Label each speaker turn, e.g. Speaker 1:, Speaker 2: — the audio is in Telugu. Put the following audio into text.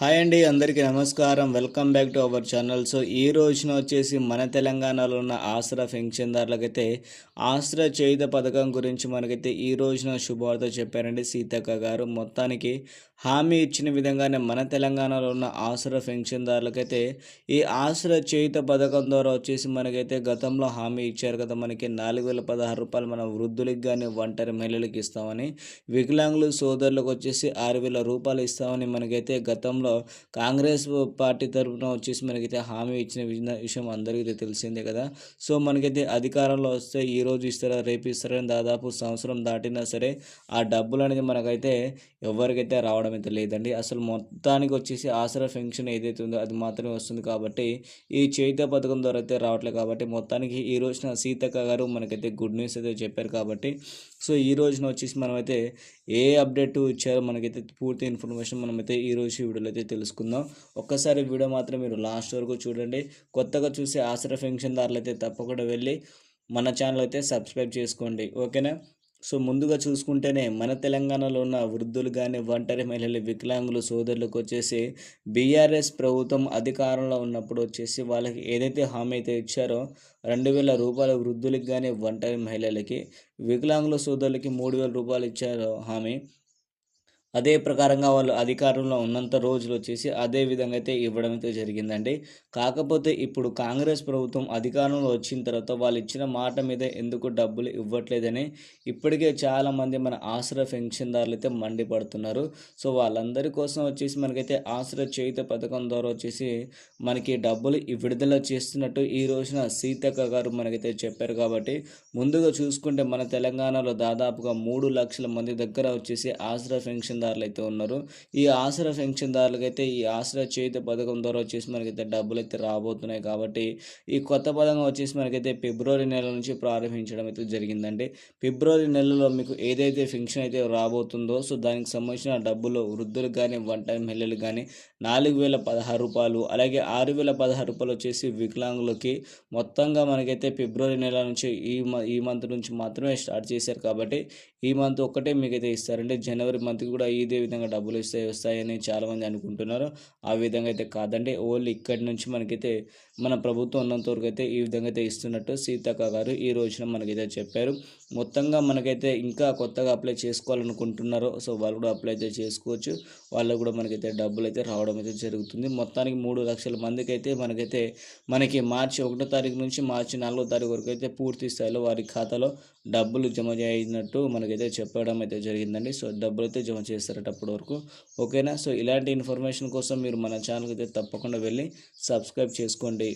Speaker 1: హాయ్ అండి అందరికీ నమస్కారం. Welcome back to our channel. So ఈ రోజున వచ్చేసి మన తెలంగాణలో ఉన్న ఆసరా పెన్షన్దారులకైతే ఆసరా చేయుత పథకం గురించి మనకైతే ఈ రోజున శుభవార్త చెప్పారండి సీతక్క గారు. మొత్తానికి హామీ ఇచ్చిన విధంగానే మన తెలంగాణలో ఉన్న ఆసరా పెన్షన్దారులకైతే ఈ ఆసరా చేయుత పథకం ద్వారా వచ్చేసి మనకైతే గతంలో హామీ ఇచ్చారు కదా మనకి నాలుగు వేల పదహారు రూపాయలు మన వృద్ధులకి కానీ ఒంటరి మహిళలకు ఇస్తామని వికలాంగులు సోదరులకు వచ్చేసి ఆరు వేల రూపాయలు ఇస్తామని మనకైతే గతంలో కాంగ్రెస్ పార్టీ తరఫున వచ్చేసి మనకైతే హామీ ఇచ్చిన విషయం అందరికీ తెలిసిందే కదా. సో మనకైతే అధికారంలో వస్తే ఈ రోజు ఇస్తారా రేపు ఇస్తారని దాదాపు సంవత్సరం దాటినా సరే ఆ డబ్బులు అనేది మనకైతే ఎవరికైతే రావడం అయితే లేదండి. అసలు మొత్తానికి వచ్చేసి ఆసరా పెన్షన్ ఏదైతే ఉందో అది మాత్రమే వస్తుంది కాబట్టి ఈ చేయిత పథకం ద్వారా అయితే రావట్లేదు కాబట్టి మొత్తానికి ఈ రోజున సీతక్క గారు మనకైతే గుడ్ న్యూస్ అయితే చెప్పారు కాబట్టి సో ఈ రోజున వచ్చేసి మనమైతే ఏ అప్డేట్ ఇచ్చారో మనకైతే పూర్తి ఇన్ఫర్మేషన్ మనమైతే ఈ రోజు వీడియోలో అయితే తెలుసుకుందాం. ఒక్కసారి వీడియో మాత్రం మీరు లాస్ట్ వరకు చూడండి. కొత్తగా చూసే ఆసరా పెన్షన్ దారులు అయితే తప్పకుండా వెళ్ళి మన ఛానల్ అయితే సబ్స్క్రైబ్ చేసుకోండి. ఓకేనా? సో ముందుగా చూసుకుంటేనే మన తెలంగాణలో ఉన్న వృద్ధులు కానీ ఒంటరి మహిళలు వికలాంగులు సోదరులకు వచ్చేసి బీఆర్ఎస్ ప్రభుత్వం అధికారంలో ఉన్నప్పుడు వచ్చేసి వాళ్ళకి ఏదైతే హామీ అయితే ఇచ్చారో రెండు వేల రూపాయల వృద్ధులకి కానీ ఒంటరి మహిళలకి వికలాంగుల సోదరులకి మూడు వేల రూపాయలు ఇచ్చారో హామీ. అదే ప్రకారంగా వాళ్ళు అధికారంలో ఉన్నంత రోజులు వచ్చేసి అదే విధంగా అయితే ఇవ్వడం అయితే జరిగిందండి. కాకపోతే ఇప్పుడు కాంగ్రెస్ ప్రభుత్వం అధికారంలో వచ్చిన తర్వాత వాళ్ళు ఇచ్చిన మాట మీద ఎందుకు డబ్బులు ఇవ్వట్లేదని ఇప్పటికే చాలామంది మన ఆసరా పెన్షన్దారులు అయితే మండిపడుతున్నారు. సో వాళ్ళందరి కోసం వచ్చేసి మనకైతే ఆసరా చేయుత పథకం ద్వారా వచ్చేసి మనకి డబ్బులు విడుదల చేస్తున్నట్టు ఈ రోజున సీతక్క గారు మనకైతే చెప్పారు కాబట్టి ముందుగా చూసుకుంటే మన తెలంగాణలో దాదాపుగా మూడు లక్షల మంది దగ్గర వచ్చేసి ఆసరా పెన్షన్దారులు అయితే ఉన్నారు. ఈ ఆసరా పెన్షన్దారులకు అయితే ఈ ఆసరా చేత పథకం ద్వారా వచ్చేసి మనకైతే డబ్బులు అయితే రాబోతున్నాయి కాబట్టి ఈ కొత్త పథకం వచ్చేసి మనకైతే ఫిబ్రవరి నెల నుంచి ప్రారంభించడం అయితే జరిగిందండి. ఫిబ్రవరి నెలలో మీకు ఏదైతే పెన్షన్ అయితే రాబోతుందో సో దానికి సంబంధించిన డబ్బులు వృద్ధులకు కానీ ఒంటరి మహిళలకు కానీ నాలుగు వేల పదహారు రూపాయలు అలాగే ఆరు వేల పదహారు రూపాయలు వచ్చేసి వికలాంగులకి మొత్తంగా మనకైతే ఫిబ్రవరి నెల నుంచి ఈ ఈ మంత్ నుంచి మాత్రమే స్టార్ట్ చేశారు కాబట్టి ఈ మంత్ ఒక్కటే మీకైతే ఇస్తారంటే జనవరి మంత్కి కూడా ఇదే విధంగా డబ్బులు ఇస్తాయి వస్తాయని చాలామంది అనుకుంటున్నారు. ఆ విధంగా అయితే కాదండి. ఓన్లీ ఇక్కడి నుంచి మనకైతే మన ప్రభుత్వం ఉన్నంత వరకు అయితే ఈ విధంగా అయితే ఇస్తున్నట్టు సీతక్క గారు ఈ రోజున మనకైతే చెప్పారు. మొత్తంగా మనకైతే ఇంకా కొత్తగా అప్లై చేసుకోవాలనుకుంటున్నారో. సో వాళ్ళు కూడా అప్లై అయితే చేసుకోవచ్చు. వాళ్ళకు కూడా మనకైతే డబ్బులు అయితే రావడం అయితే జరుగుతుంది. మొత్తానికి మూడు లక్షల మందికి అయితే మనకైతే మనకి మార్చి ఒకటో తారీఖు నుంచి మార్చి నాలుగో తారీఖు వరకు అయితే పూర్తి స్థాయిలో వారి ఖాతాలో డబ్బులు జమ చేయనట్టు మనకైతే చెప్పడం అయితే జరిగిందండి. సో డబ్బులు అయితే జమ చేస్తారట అప్పటి వరకు ఓకేనా? సో ఇలాంటి ఇన్ఫర్మేషన్ కోసం మీరు మన ఛానల్కి అయితే తప్పకుండా వెళ్ళి సబ్స్క్రైబ్ చేసుకోండి.